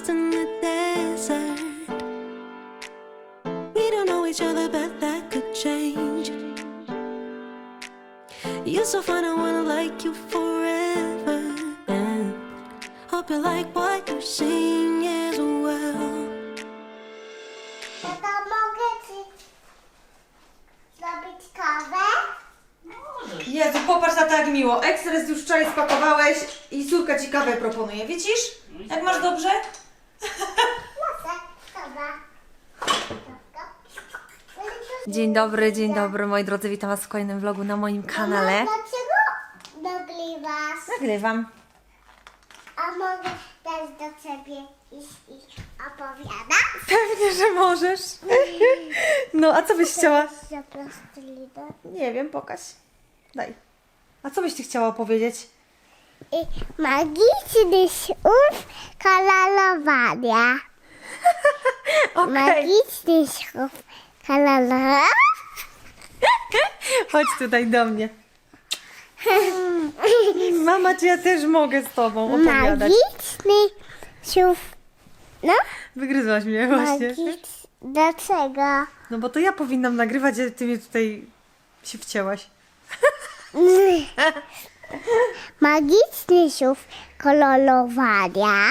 lost in the desert. We don't know each other, but that could change. You're so fine, I wanna like you forever. And hope you like what you're seeing as well. Tata, mogę ci zrobić kawę? Jezu, popatrz na tak miło. Ekspres już wczoraj spakowałeś i córka ci kawę proponuje. Widzisz? Jak masz dobrze? Proszę, kawa. Dzień dobry, dzień dobry moi drodzy. Witam Was w kolejnym vlogu na moim kanale. Dlaczego nagrywasz? Nagrywam. A mogę też do ciebie iść i opowiadać? Pewnie, że możesz. No, a co byś chciała? Nie wiem, pokaż. Daj. A co byś ty chciała opowiedzieć? I magiczny ślub kolorowania. Okej. Magiczny kolorowania. Chodź tutaj do mnie. Mama, czy ja też mogę z tobą opowiadać? Magiczny ślub. No, Wygryzłaś mnie właśnie. Dlaczego? No bo to ja powinnam nagrywać, a ty mnie tutaj się wcięłaś. Magiczny ślub kolorowania.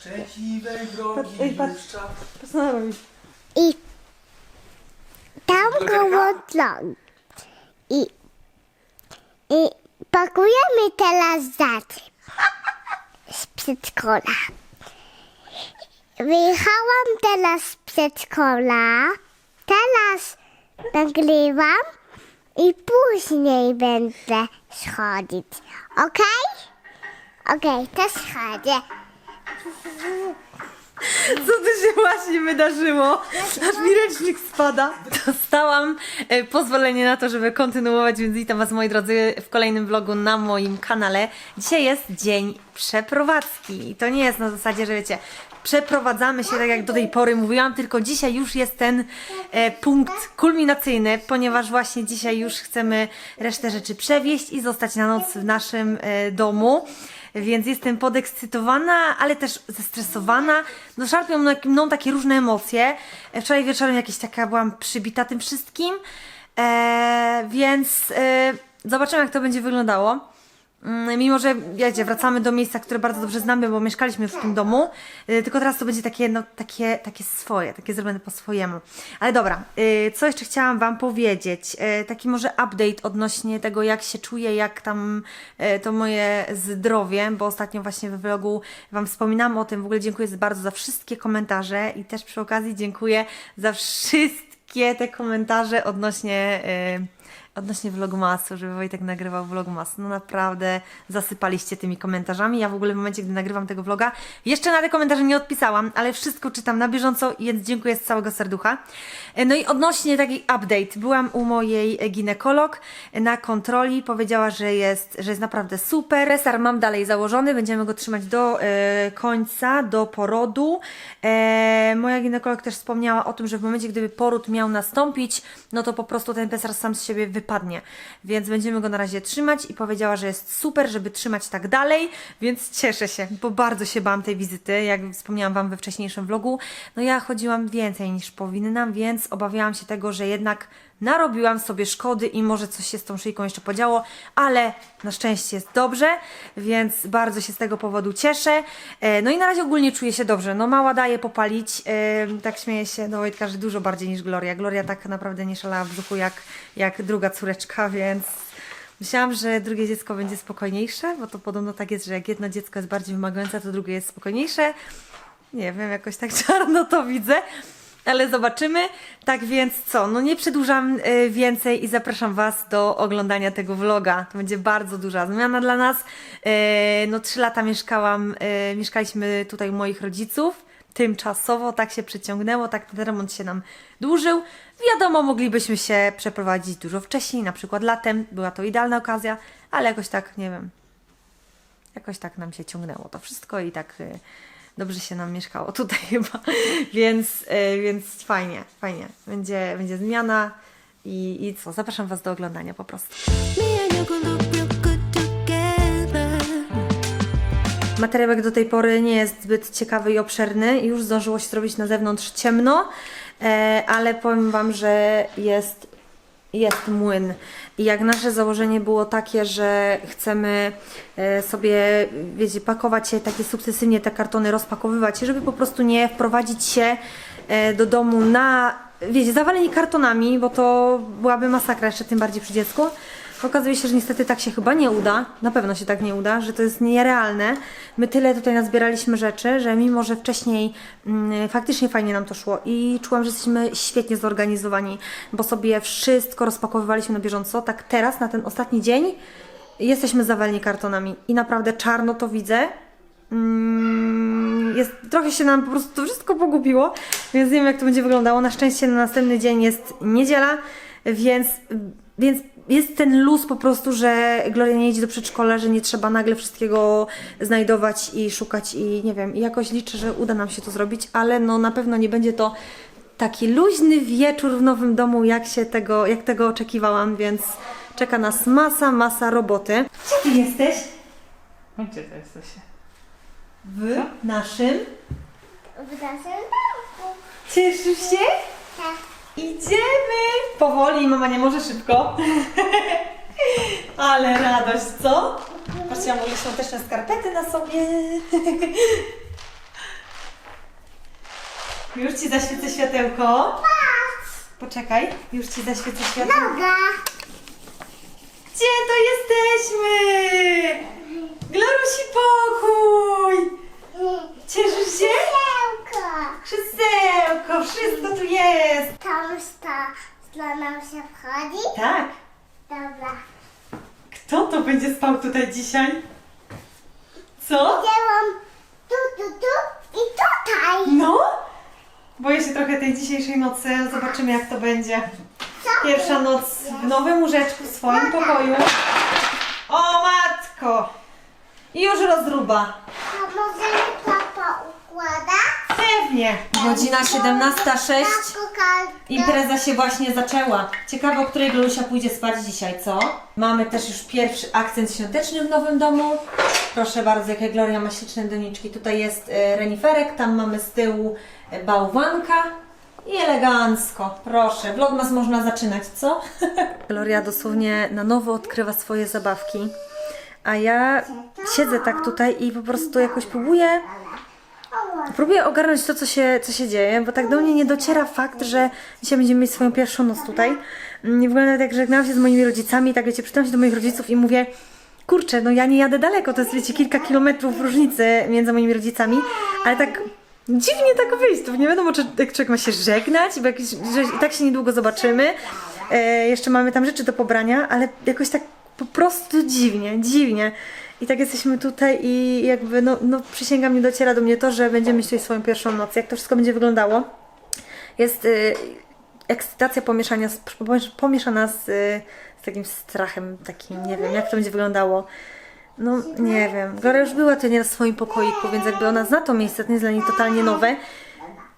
Szczęśliwe Ej, drogi patrz. puszcza. Postanowił. I tam koło drogi. I, I pakujemy teraz rzeczy z przedszkola. Wyjechałam teraz z przedszkola. Teraz nagrywam i później będę schodzić. Okej? Okej, też schodzę. Co tu się właśnie wydarzyło? Aż mi ręcznik spada. Dostałam e, pozwolenie na to, żeby kontynuować, więc witam Was moi drodzy w kolejnym vlogu na moim kanale. Dzisiaj jest dzień przeprowadzki i to nie jest na zasadzie, że wiecie, przeprowadzamy się tak jak do tej pory mówiłam, tylko dzisiaj już jest ten e, punkt kulminacyjny, ponieważ właśnie dzisiaj już chcemy resztę rzeczy przewieźć i zostać na noc w naszym e, domu. Więc jestem podekscytowana, ale też zestresowana. No szarpią mną, mną takie różne emocje. E, Wczoraj wieczorem jakieś taka byłam przybita tym wszystkim. E, więc e, zobaczymy jak to będzie wyglądało. Mm, Mimo, że wiecie, wracamy do miejsca, które bardzo dobrze znamy, bo mieszkaliśmy w tym domu, y, tylko teraz to będzie takie, no, takie, takie swoje, takie zrobione po swojemu. Ale dobra, y, co jeszcze chciałam Wam powiedzieć? Y, Taki może update odnośnie tego, jak się czuję, jak tam to moje zdrowie, bo ostatnio właśnie we vlogu Wam wspominałam o tym. W ogóle dziękuję bardzo za wszystkie komentarze i też przy okazji dziękuję za wszystkie te komentarze odnośnie. y, Odnośnie vlogmasu, żeby Wojtek nagrywał vlogmas. No naprawdę zasypaliście tymi komentarzami. Ja w ogóle w momencie, gdy nagrywam tego vloga, jeszcze na te komentarze nie odpisałam, ale wszystko czytam na bieżąco, więc dziękuję z całego serducha. E, No i odnośnie taki update. Byłam u mojej ginekolog na kontroli. Powiedziała, że jest, że jest naprawdę super. Resar mam dalej założony, będziemy go trzymać do e, końca, do porodu. E, moja ginekolog też wspomniała o tym, że w momencie, gdyby poród miał nastąpić, no to po prostu ten pesar sam z siebie wypadnie. Więc będziemy go na razie trzymać i powiedziała, że jest super, żeby trzymać tak dalej, więc cieszę się, bo bardzo się bałam tej wizyty, jak wspomniałam Wam we wcześniejszym vlogu. No ja chodziłam więcej niż powinnam, więc obawiałam się tego, że jednak narobiłam sobie szkody i może coś się z tą szyjką jeszcze podziało, ale na szczęście jest dobrze, więc bardzo się z tego powodu cieszę. E, No i na razie ogólnie czuję się dobrze. No mała daje popalić, e, tak śmieję się do Wojtka, że dużo bardziej niż Gloria. Gloria tak naprawdę nie szalała w brzuchu jak, jak druga córeczka, więc myślałam, że drugie dziecko będzie spokojniejsze, bo to podobno tak jest, że jak jedno dziecko jest bardziej wymagające, to drugie jest spokojniejsze. Nie wiem, jakoś tak czarno to widzę ale zobaczymy. Tak więc co, no nie przedłużam e, więcej i zapraszam Was do oglądania tego vloga. To będzie bardzo duża zmiana dla nas. E, No trzy lata mieszkałam, e, mieszkaliśmy tutaj u moich rodziców. Tymczasowo tak się przeciągnęło, tak ten remont się nam dłużył. Wiadomo, moglibyśmy się przeprowadzić dużo wcześniej, na przykład latem. Była to idealna okazja, ale jakoś tak, nie wiem, jakoś tak nam się ciągnęło to wszystko i tak y, dobrze się nam mieszkało tutaj chyba, więc, y, więc fajnie, fajnie. Będzie, będzie zmiana i, i co, zapraszam Was do oglądania po prostu. Me and you can look real good together. Materiał jak do tej pory nie jest zbyt ciekawy i obszerny. Już zdążyło się zrobić na zewnątrz ciemno, e, ale powiem Wam, że jest, jest młyn. I jak nasze założenie było takie, że chcemy e, sobie, wiecie, pakować się takie sukcesywnie te kartony, rozpakowywać, żeby po prostu nie wprowadzić się e, do domu na, wiecie, zawaleni kartonami, bo to byłaby masakra jeszcze tym bardziej przy dziecku. Okazuje się, że niestety tak się chyba nie uda. Na pewno się tak nie uda, że to jest nierealne. My tyle tutaj nazbieraliśmy rzeczy, że mimo, że wcześniej mm, faktycznie fajnie nam to szło i czułam, że jesteśmy świetnie zorganizowani, bo sobie wszystko rozpakowywaliśmy na bieżąco, tak teraz, na ten ostatni dzień, jesteśmy zawaleni kartonami i naprawdę czarno to widzę. Mm, Jest, trochę się nam po prostu to wszystko pogubiło, więc nie wiem jak to będzie wyglądało. Na szczęście na następny dzień jest niedziela, więc, więc jest ten luz po prostu, że Gloria nie idzie do przedszkola, że nie trzeba nagle wszystkiego znajdować i szukać i nie wiem, i jakoś liczę, że uda nam się to zrobić, ale no na pewno nie będzie to taki luźny wieczór w nowym domu, jak się tego, jak tego oczekiwałam, więc czeka nas masa, masa roboty. Gdzie ty jesteś? No gdzie to jesteście? W naszym. W naszym domku. Cieszysz się? Tak. Idziemy! Powoli, mama nie może szybko. Ale radość, co? Patrzcie, mam moje świąteczne skarpety na sobie. Już ci zaświecę światełko. Poczekaj, już ci zaświecę światełko. Noga. Gdzie to jesteśmy? Glorusi pokój! Cieszysz się? Krzesełko. Wszystko tu jest! Tam sta, dla nam się wchodzi. Tak. Dobra. Kto to będzie spał tutaj dzisiaj? Co? Działam tu, tu, tu i tutaj. No? Boję się trochę tej dzisiejszej nocy, zobaczymy jak to będzie. Co? Pierwsza noc w nowym łóżeczku, w swoim pokoju. O matko! I już rozruba. A możemy papa układać? Pewnie. Godzina 17.06. Na kokardkę. Impreza się właśnie zaczęła. Ciekawe, o której Glusia pójdzie spać dzisiaj, co? Mamy też już pierwszy akcent świąteczny w nowym domu. Proszę bardzo, jakie Gloria ma śliczne doniczki. Tutaj jest e, reniferek, tam mamy z tyłu e, bałwanka. I elegancko, proszę. Vlogmas można zaczynać, co? Gloria dosłownie na nowo odkrywa swoje zabawki. A ja siedzę tak tutaj i po prostu jakoś próbuję Próbuję ogarnąć to, co się, co się dzieje, bo tak do mnie nie dociera fakt, że dzisiaj będziemy mieć swoją pierwszą noc tutaj. Mm, Nie wygląda tak, że żegnałam się z moimi rodzicami, tak wiecie, przytam się do moich rodziców i mówię, kurczę, no ja nie jadę daleko, to jest wiecie, kilka kilometrów różnicy między moimi rodzicami, ale tak dziwnie tak wyjść, nie wiadomo, czy jak człowiek ma się żegnać, bo że i tak się niedługo zobaczymy. E, jeszcze mamy tam rzeczy do pobrania, ale jakoś tak po prostu dziwnie, dziwnie. I tak jesteśmy tutaj i jakby, no, no przysięgam, nie dociera do mnie to, że będziemy mieć swoją pierwszą noc. Jak to wszystko będzie wyglądało? Jest y, ekscytacja pomieszania z, pomieszana z, y, z takim strachem, takim, nie wiem, jak to będzie wyglądało. No, nie wiem. Gloria już była tutaj nieraz w swoim pokoiku, więc jakby ona zna to miejsce, to nie jest dla niej totalnie nowe.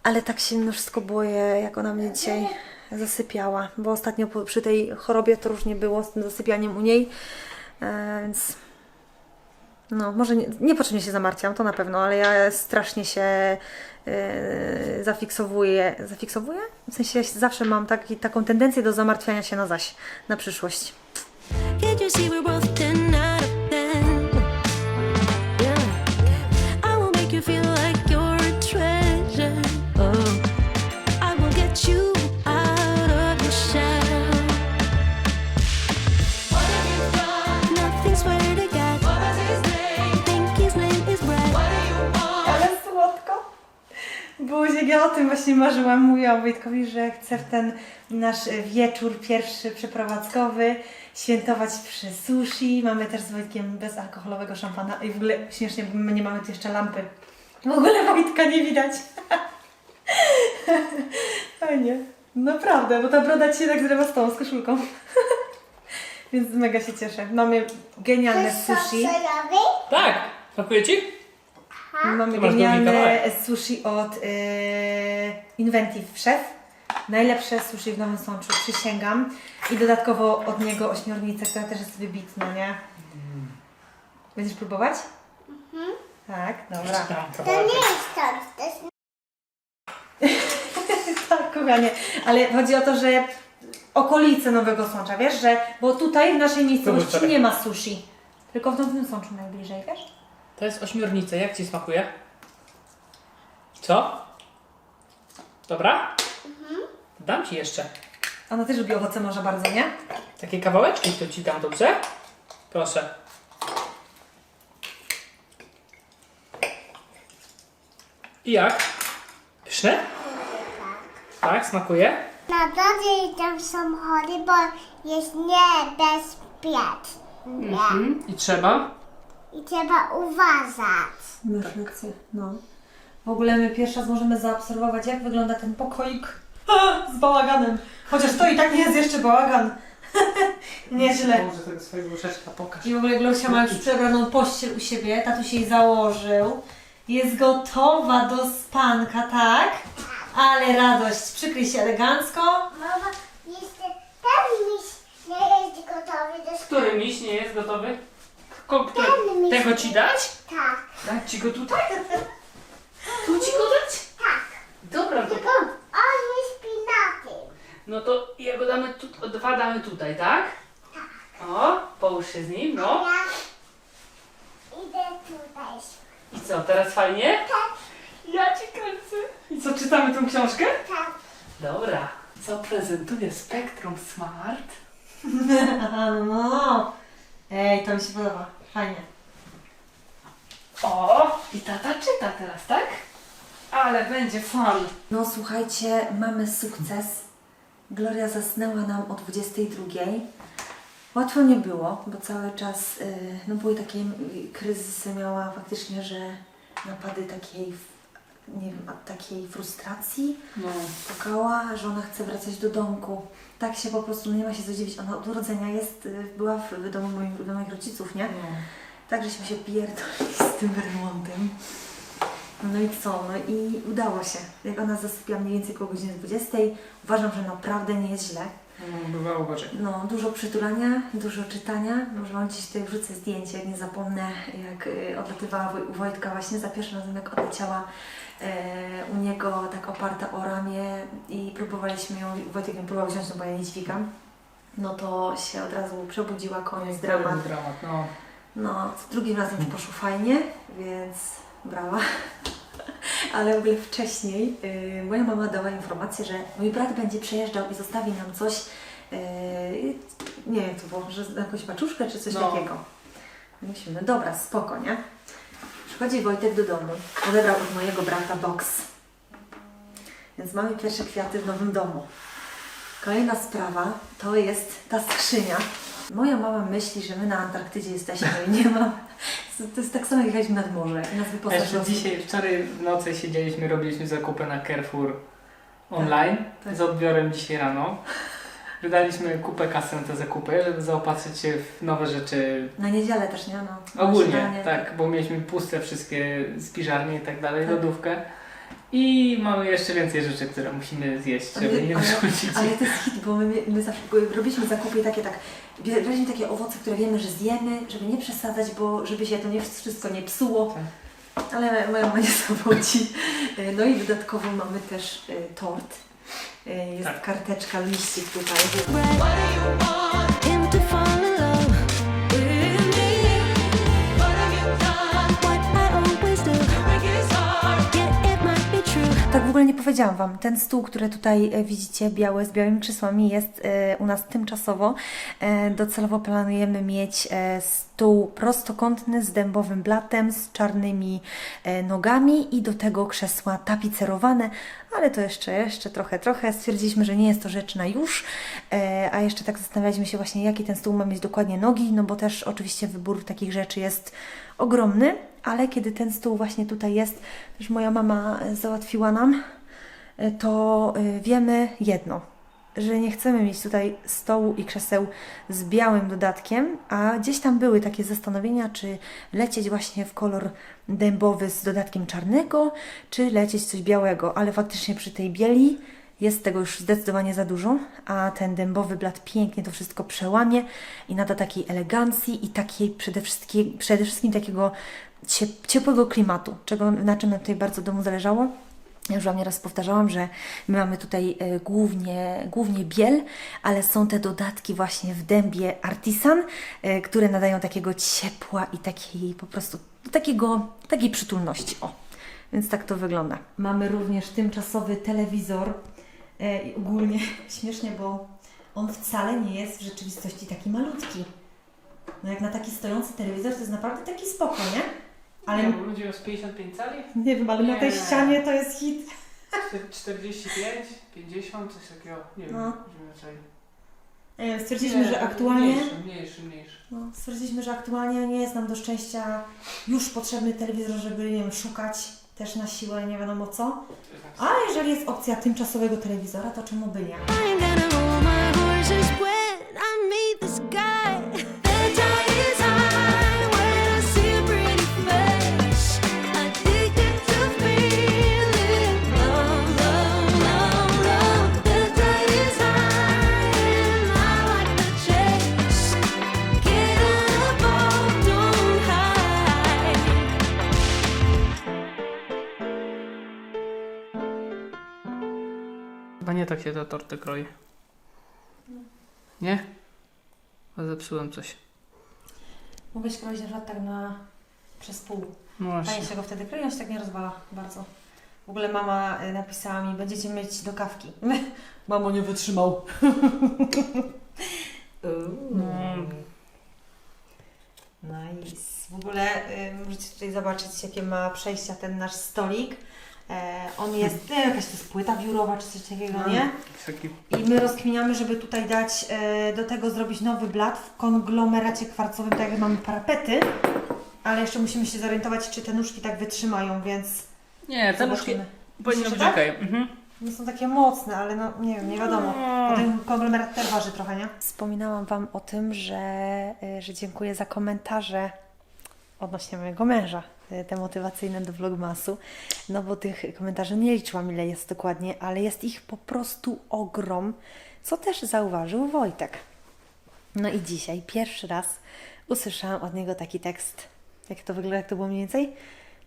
Ale tak się no wszystko boję, jak ona mnie dzisiaj zasypiała. Bo ostatnio przy tej chorobie to różnie było z tym zasypianiem u niej. E, więc no, może nie, niepotrzebnie się zamartwiam, to na pewno, ale ja strasznie się yy, zafiksowuję. Zafiksowuję? W sensie ja zawsze mam taki, taką tendencję do zamartwiania się na zaś, na przyszłość. O tym właśnie marzyłam. Mówiłam Wojtkowi, że chcę w ten nasz wieczór pierwszy przeprowadzkowy świętować przy sushi. Mamy też z Wojtkiem bezalkoholowego szampana i w ogóle śmiesznie, bo my nie mamy tu jeszcze lampy. W ogóle Wojtka nie widać. Fajnie. Naprawdę, bo ta broda ci się tak zrywa z tą, z koszulką. Więc mega się cieszę. Mamy genialne sushi. Tak! Smakuje ci? Mamy masz drugi genialne sushi od yy, Inventive Chef. Najlepsze sushi w Nowym Sączu, przysięgam. I dodatkowo od niego ośmiornica, która też jest wybitna, nie? Będziesz próbować? Tak, dobra. To nie jest stąd, to jest Tak, kochanie, ale chodzi o to, że okolice Nowego Sącza, wiesz, że, bo tutaj w naszej miejscowości nie ma sushi, tylko w Nowym Sączu najbliżej, wiesz? To jest ośmiornica. Jak ci smakuje? Co? Dobra? Dam ci jeszcze. Ona też lubi owoce morza bardzo, nie? Takie kawałeczki to ci dam, dobrze? Proszę. I jak? Pyszne? Tak, smakuje? Na drodze idą samochody, bo jest niebezpiecznie. Mhm. I trzeba? I trzeba uważać. Masz rację, no. W ogóle my pierwszy raz możemy zaobserwować, jak wygląda ten pokoik z bałaganem. Chociaż to i tak nie jest jeszcze bałagan. Nieźle. Może tego swojego łóżeczka pokaż. I w ogóle Glosia ma już przebraną pościel u siebie, tatuś jej założył. Jest gotowa do spanka, tak? Ale radość, przykryj się elegancko. Mama, jeszcze ten miś nie jest gotowy do Który miś nie jest gotowy? Ko-? Ten. Tego ci dać? Tak, Dać ci go tutaj? Tu ci go dać? tak. Dobra, to... Tylko on nie śpi na tym. No to jego damy tu, dwa damy tutaj, tak? O, połóż się z nim, no. Ja idę tutaj. I co, teraz fajnie? Tak, Ja ci kręcę. I co, czytamy tą książkę? tak. Dobra. Co prezentuje Spectrum Smart? No. Ej, to mi się podoba. Fajnie. O, i tata czyta teraz, tak? Ale będzie fan. No słuchajcie, mamy sukces. Gloria zasnęła nam o 22. Łatwo nie było, bo cały czas y, no były takie y, kryzysy, miała faktycznie, że napady takiej, nie wiem, takiej frustracji. No. Płakała, że ona chce wracać do domku. Tak się po prostu, nie ma się co dziwić. Ona od urodzenia jest, y, była w, w domu moich, moich rodziców, nie? Tak, żeśmy się pierdolili z tym remontem. No i co? No i udało się. Jak ona zasypia mniej więcej koło godziny 20, uważam, że naprawdę nie jest źle. No, bywa uważaj. No, dużo przytulania, dużo czytania. Może Wam gdzieś tutaj wrzucę zdjęcie, jak nie zapomnę, jak y, odlatywała u Wojtka właśnie za pierwszym razem, jak odleciała e, u niego tak oparta o ramię i próbowaliśmy ją, Wojtek ją próbował wziąć, no bo ja nie dźwigam. No to się od razu przebudziła, koniec, dramat. dramat, no. No, drugim razem już poszło fajnie, więc brawa. Ale w ogóle wcześniej yy, moja mama dała informację, że mój brat będzie przejeżdżał i zostawi nam coś, yy, nie wiem, to było, że jakąś paczuszkę czy coś No. takiego. Myślimy, dobra, spoko, nie? Przychodzi Wojtek do domu, odebrał od mojego brata boks. Więc mamy pierwsze kwiaty w nowym domu. Kolejna sprawa to jest ta skrzynia. Moja mama myśli, że my na Antarktydzie jesteśmy i nie ma. To jest tak samo jak jechaliśmy nad morze i nas wyposażyło. dzisiaj, wczoraj w nocy siedzieliśmy, robiliśmy zakupy na Carrefour online tak. z odbiorem dzisiaj rano. Wydaliśmy kupę kasy na te zakupy, żeby zaopatrzyć się w nowe rzeczy Na niedzielę też, nie? No, ogólnie, śniadanie. tak, bo mieliśmy puste wszystkie spiżarnie i tak dalej, Tak. lodówkę. I mamy jeszcze więcej rzeczy, które musimy zjeść, żeby nie ale, wyrzucić. ale to jest hit, bo my, my zawsze robiliśmy zakupy i takie tak, braliśmy takie owoce, które wiemy, że zjemy, żeby nie przesadzać, bo żeby się to nie wszystko nie psuło. Ale moja mama nie zawodzi. No i dodatkowo mamy też y, tort. Y, Jest Tak. karteczka, liścik tutaj. Ogóle nie powiedziałam Wam. Ten stół, który tutaj e, widzicie, biały, z białymi krzesłami, jest e, u nas tymczasowo. E, docelowo planujemy mieć stół prostokątny z dębowym blatem, z czarnymi nogami i do tego krzesła tapicerowane, ale to jeszcze, jeszcze trochę, trochę. Stwierdziliśmy, że nie jest to rzecz na już, a jeszcze tak zastanawialiśmy się właśnie, jaki ten stół ma mieć dokładnie nogi, no bo też oczywiście wybór takich rzeczy jest ogromny, ale kiedy ten stół właśnie tutaj jest, też moja mama e, załatwiła nam, e, to e, wiemy jedno, że nie chcemy mieć tutaj stołu i krzeseł z białym dodatkiem, a gdzieś tam były takie zastanowienia, czy lecieć właśnie w kolor dębowy z dodatkiem czarnego, czy lecieć coś białego, ale faktycznie przy tej bieli jest tego już zdecydowanie za dużo, a ten dębowy blat pięknie to wszystko przełamie i nada takiej elegancji i takiej przede wszystkim, przede wszystkim takiego ciep- ciepłego klimatu, czego, na czym nam tutaj bardzo domu zależało. Ja już Wam nieraz powtarzałam, że my mamy tutaj e, głównie, głównie biel, ale są te dodatki właśnie w dębie artisan, e, które nadają takiego ciepła i takiej po prostu takiego, takiej przytulności. O, więc tak to wygląda. Mamy również tymczasowy telewizor. E, i ogólnie śmiesznie, bo on wcale nie jest w rzeczywistości taki malutki. No jak na taki stojący telewizor to jest naprawdę taki spoko, nie? Ale Nie, bo ludzie z 55 cali? nie wiem, ale na tej Nie. ścianie to jest hit. 45, 50, coś takiego. Nie wiem, No. Nie wiem, stwierdziliśmy, Nie, że aktualnie. Mniejszy, mniejszy, mniejszy. No, stwierdziliśmy, że aktualnie nie jest nam do szczęścia już potrzebny telewizor, żeby nie wiem, szukać też na siłę nie wiadomo co. A jeżeli jest opcja tymczasowego telewizora, to czemu by nie? Się te torty kroi. Nie? A zepsułem coś. Mogłeś kroić na przykład tak na przez pół. No Fajnie właśnie. się go wtedy kroi, on się tak nie rozwala bardzo. W ogóle mama y, napisała mi, będziecie mieć do kawki. Mamo, nie wytrzymał. Mm. Nice. W ogóle y, możecie tutaj zobaczyć, jakie ma przejścia ten nasz stolik. E, on jest, nie wiem, jakaś to jest płyta biurowa czy coś takiego, nie? Taki I my rozkminiamy, żeby tutaj dać, e, do tego zrobić nowy blat w konglomeracie kwarcowym, tak jak mamy parapety. Ale jeszcze musimy się zorientować, czy te nóżki tak wytrzymają, więc Nie, te nóżki zobaczymy. powinno Myślisz, być że tak? okej. Mhm. Nie są takie mocne, ale no nie wiem, nie wiadomo. Bo ten konglomerat też waży trochę, nie? Wspominałam Wam o tym, że, y, że dziękuję za komentarze odnośnie mojego męża, y, te motywacyjne do vlogmasu. No bo tych komentarzy nie liczyłam ile jest dokładnie, ale jest ich po prostu ogrom, co też zauważył Wojtek. No i dzisiaj pierwszy raz usłyszałam od niego taki tekst. Jak to wygląda, jak to było mniej więcej?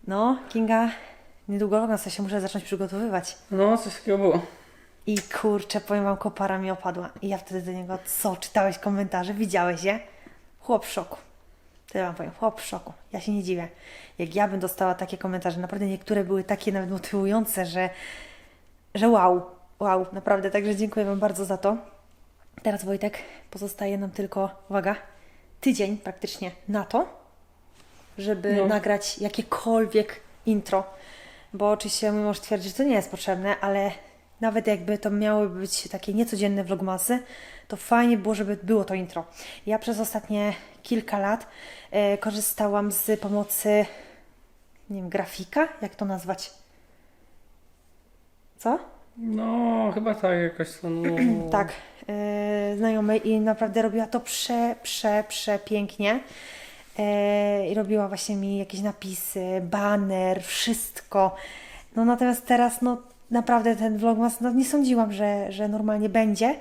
No, Kinga, niedługo na co się muszę zacząć przygotowywać. No, coś takiego było. I kurczę, powiem wam, kopara mi opadła. I ja wtedy do niego, co, czytałeś komentarze, widziałeś je? Chłop w szoku. Tyle wam powiem, chłop w szoku. Ja się nie dziwię. Jak ja bym dostała takie komentarze, naprawdę niektóre były takie nawet motywujące, że, że wow, wow, naprawdę. Także dziękuję wam bardzo za to. Teraz Wojtek, pozostaje nam tylko, uwaga, tydzień praktycznie na to, żeby No. nagrać jakiekolwiek intro. Bo oczywiście mój mąż twierdzi, że to nie jest potrzebne, ale nawet jakby to miały być takie niecodzienne vlogmasy, to fajnie było, żeby było to intro. Ja przez ostatnie kilka lat e, korzystałam z pomocy, nie wiem, grafika, jak to nazwać? Co? No, chyba tak jakoś to. No. Tak, e, znajomej i naprawdę robiła to prze, prze, przepięknie. E, I robiła właśnie mi jakieś napisy, baner, wszystko. No natomiast teraz, no naprawdę ten vlogmas, no nie sądziłam, że, że normalnie będzie,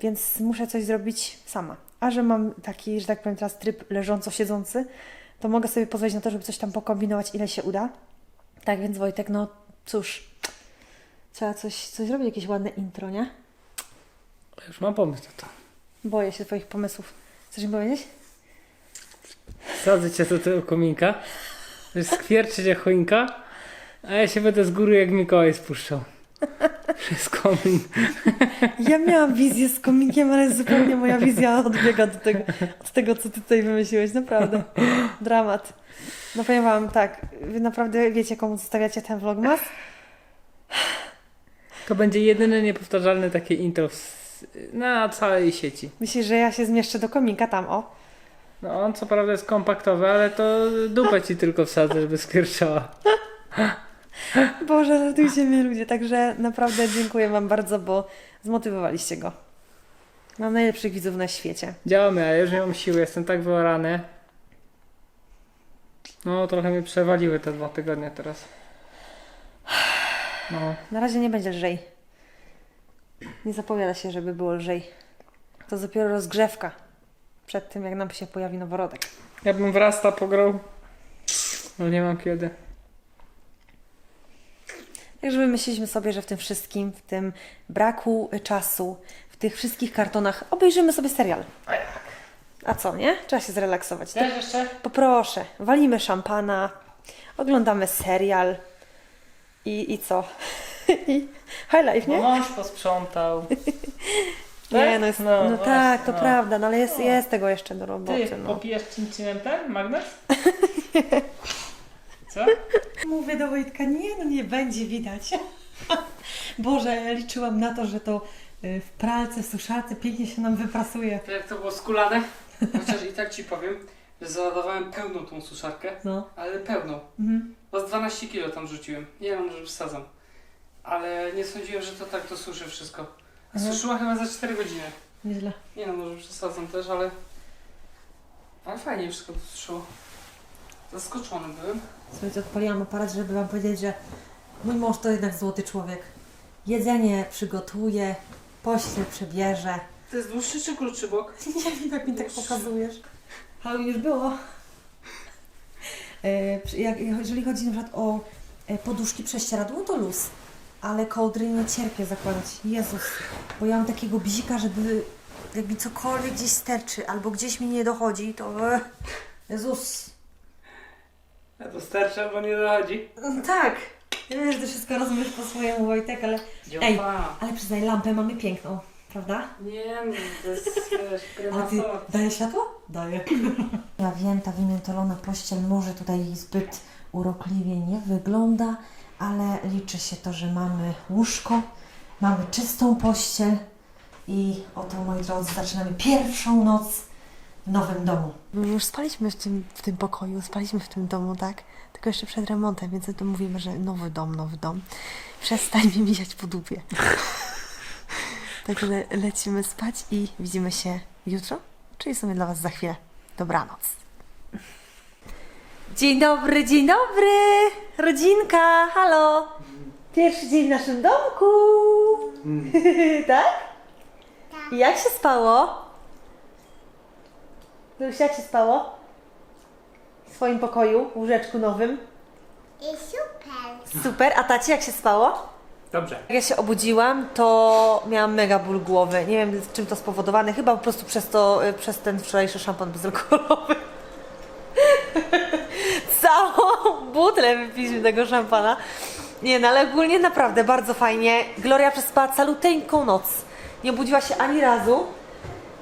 więc muszę coś zrobić sama. A że mam taki, że tak powiem teraz tryb leżąco-siedzący, to mogę sobie pozwolić na to, żeby coś tam pokombinować, ile się uda. Tak więc Wojtek, no cóż, trzeba coś, coś zrobić, jakieś ładne intro, nie? Już mam pomysł na to. Boję się Twoich pomysłów. Chcesz mi powiedzieć? Sadzę cię do tego kominka, skwierczy cię choinka, a ja się będę z góry jak Mikołaj spuszczał. Przez komin. Ja miałam wizję z komikiem, ale zupełnie moja wizja odbiega do tego, od tego, co Ty tutaj wymyśliłeś. Naprawdę. Dramat. No powiem Wam tak, Wy naprawdę wiecie, komu zostawiacie ten vlogmas? To będzie jedyne niepowtarzalne takie intro na całej sieci. Myślisz, że ja się zmieszczę do komika tam, o? No on co prawda jest kompaktowy, ale to dupę ci tylko wsadzę, żeby skwierczała. Boże, ratujcie mnie ludzie. Także naprawdę dziękuję Wam bardzo, bo zmotywowaliście go. Mam najlepszych widzów na świecie. Działamy, a ja już nie mam siły, jestem tak wyorany. No trochę mnie przewaliły te dwa tygodnie teraz. No. Na razie nie będzie lżej. Nie zapowiada się, żeby było lżej. To dopiero rozgrzewka przed tym, jak nam się pojawi noworodek. Ja bym w Rasta pograł, ale nie mam kiedy. Także wymyśliliśmy sobie, że w tym wszystkim, w tym braku czasu, w tych wszystkich kartonach obejrzymy sobie serial. A co, nie? Trzeba się zrelaksować. Też jeszcze? poproszę, walimy szampana, oglądamy serial i, i co? I high life, nie? Mąż posprzątał. Nie, no, jest, no, No, tak, właśnie, to no. prawda, no ale jest, jest tego jeszcze do roboty. Ty No. popijesz cincinem ten magnes? Co? Mówię do Wojtka, nie, no nie będzie widać. Boże, ja liczyłam na to, że to y, w pralce, w suszarce pięknie się nam wyprasuje. To jak to było skulane? Chociaż i tak ci powiem, że załadowałem pełną tą suszarkę, No. ale pełną. Mhm. No z 12 kilo tam rzuciłem. Nie wiem, może wsadzam. Ale nie sądziłem, że to tak to suszy wszystko. A Mhm. Suszyła chyba za 4 godziny. Nieźle. Nie no, może przesadzam też, ale... Ale fajnie wszystko to suszyło. Zaskoczony byłem. Słuchajcie, odpaliłam aparat, żeby Wam powiedzieć, że mój mąż to jednak złoty człowiek. Jedzenie przygotuje, pościel przebierze. To jest dłuższy czy krótszy bok? Nie wiem, jak mi tak pokazujesz. Ale już było. E, przy- jak, jeżeli chodzi na przykład o e, poduszki prześcieradło, to luz. Ale kołdry nie cierpię zakładać. Jezus. Bo ja mam takiego bzika, żeby jak mi cokolwiek gdzieś sterczy albo gdzieś mi nie dochodzi, to... e, Jezus. A to starczy albo nie dochodzi. No Tak. Ja wiem, że ty wszystko rozumiesz po swojemu, Wojtek, ale... Ej, Dziopa. ale przyznaj, lampę mamy piękną, prawda? Nie no, to jest wiesz, A ty daje światło? Daje. Ja wiem, ta wymiętolona pościel może tutaj zbyt urokliwie nie wygląda, ale liczy się to, że mamy łóżko, mamy czystą pościel i oto, moi drodzy, zaczynamy pierwszą noc nowym domu. My już spaliśmy w tym, w tym pokoju, spaliśmy w tym domu, tak? Tylko jeszcze przed remontem, więc to mówimy, że nowy dom, nowy dom. Przestań mi mijać po dupie. Także lecimy spać i widzimy się jutro, czyli w sumie dla Was za chwilę. Dobranoc. Dzień dobry, dzień dobry! Rodzinka, halo! Pierwszy dzień w naszym domku! tak? I jak się spało? Lusia, jak się spało? W swoim pokoju, w łóżeczku nowym. I super. Super, a tacie jak się spało? Dobrze. Jak ja się obudziłam, to miałam mega ból głowy. Nie wiem czym to spowodowane. Chyba po prostu przez to, y, przez ten wczorajszy szampan bezalkoholowy. Całą butlę wypiliśmy tego szampana. Nie no, ale ogólnie naprawdę bardzo fajnie. Gloria przespała caluteńką noc. Nie obudziła się ani razu.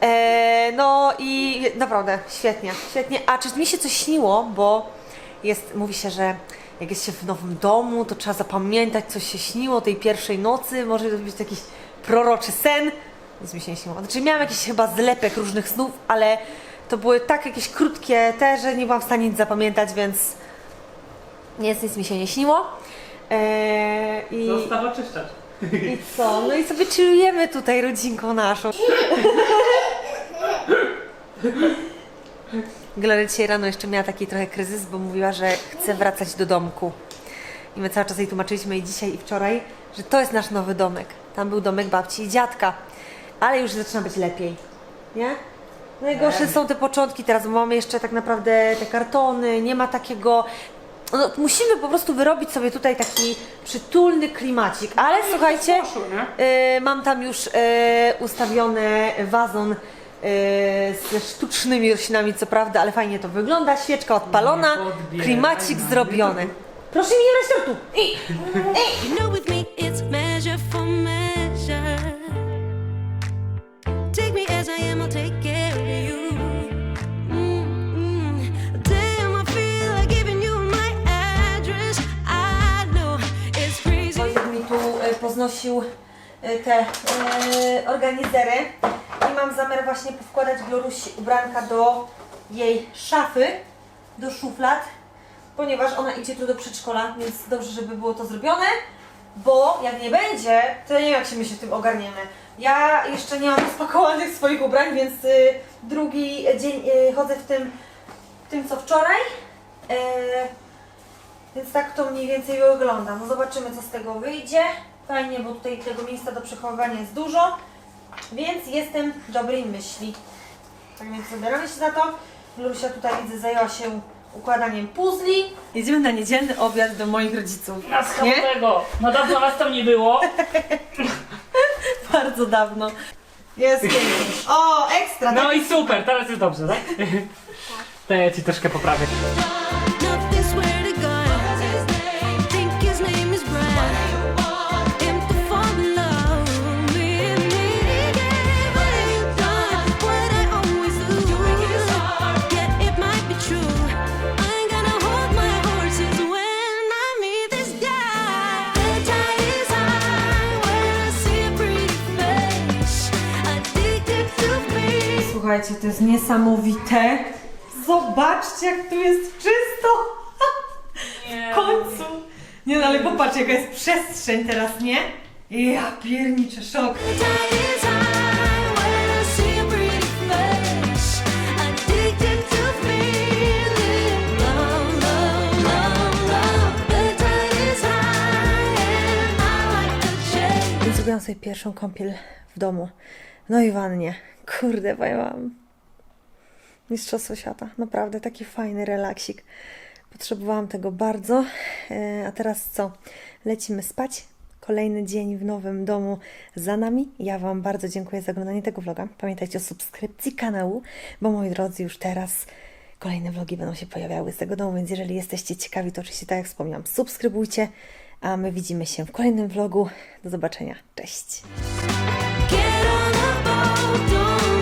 E, no i naprawdę świetnie, świetnie. A czy mi się coś śniło, bo jest, mówi się, że jak jest się w nowym domu, to trzeba zapamiętać, co się śniło tej pierwszej nocy. Może to być jakiś proroczy sen. Nic mi się nie śniło. Znaczy miałam jakiś chyba zlepek różnych snów, ale to były tak jakieś krótkie te, że nie byłam w stanie nic zapamiętać, więc nic, nic mi się nie śniło. E, i, Zostaw oczyszczać. I co? No i sobie chillujemy tutaj rodzinką naszą. Gloria dzisiaj rano jeszcze miała taki trochę kryzys, bo mówiła, że chce wracać do domku. I my cały czas jej tłumaczyliśmy i dzisiaj i wczoraj, że to jest nasz nowy domek. Tam był domek babci i dziadka. Ale już zaczyna być lepiej. Nie? Najgorsze są te początki teraz, bo mamy jeszcze tak naprawdę te kartony, nie ma takiego... No, musimy po prostu wyrobić sobie tutaj taki przytulny klimacik. Ale słuchajcie, Poszło, nie? e, mam tam już e, ustawiony wazon ze sztucznymi roślinami, co prawda, ale fajnie to wygląda. Świeczka odpalona, klimacik zrobiony. Proszę mi nie brać tortu! I, You know, with me, it's measure for measure. Take me as I am, I'll take care of you. Mm-mm. Damn, I feel like giving you my address. I know it's crazy. Wojtek mi tu e, poznosił e, te e, organizery mam zamiar właśnie powkładać Glorusi ubranka do jej szafy, do szuflad, ponieważ ona idzie tu do przedszkola, więc dobrze, żeby było to zrobione, bo jak nie będzie, to nie wiem, jak się my się tym ogarniemy. Ja jeszcze nie mam spakowanych swoich ubrań, więc y, drugi dzień y, chodzę w tym, w tym co wczoraj. E, więc tak to mniej więcej wygląda. No zobaczymy, co z tego wyjdzie. Fajnie, bo tutaj tego miejsca do przechowywania jest dużo, więc jestem dobrej myśli. Tak więc zabieramy się za to. Lucia tutaj widzę zajęła się układaniem puzli. Jedziemy na niedzielny obiad do moich rodziców. Na Nie? schabowego! No dawno was tam nie było. Bardzo dawno. Jest pięknie. O, ekstra! No tak? i super, teraz jest dobrze, tak? To ja ci troszkę poprawię. Słuchajcie, to jest niesamowite. Zobaczcie, jak tu jest czysto. W końcu. Nie no, ale popatrz, jaka jest przestrzeń teraz, nie? Ja pierniczę szok. Zrobiłam sobie pierwszą kąpiel w domu. No i wannie. Kurde, ja mam mistrzostwo świata. Naprawdę, taki fajny relaksik. Potrzebowałam tego bardzo. E, A teraz co? Lecimy spać. Kolejny dzień w nowym domu za nami. Ja Wam bardzo dziękuję za oglądanie tego vloga. Pamiętajcie o subskrypcji kanału, bo moi drodzy, już teraz kolejne vlogi będą się pojawiały z tego domu, więc jeżeli jesteście ciekawi, to oczywiście tak jak wspomniałam, subskrybujcie, a my widzimy się w kolejnym vlogu. Do zobaczenia. Cześć! Don't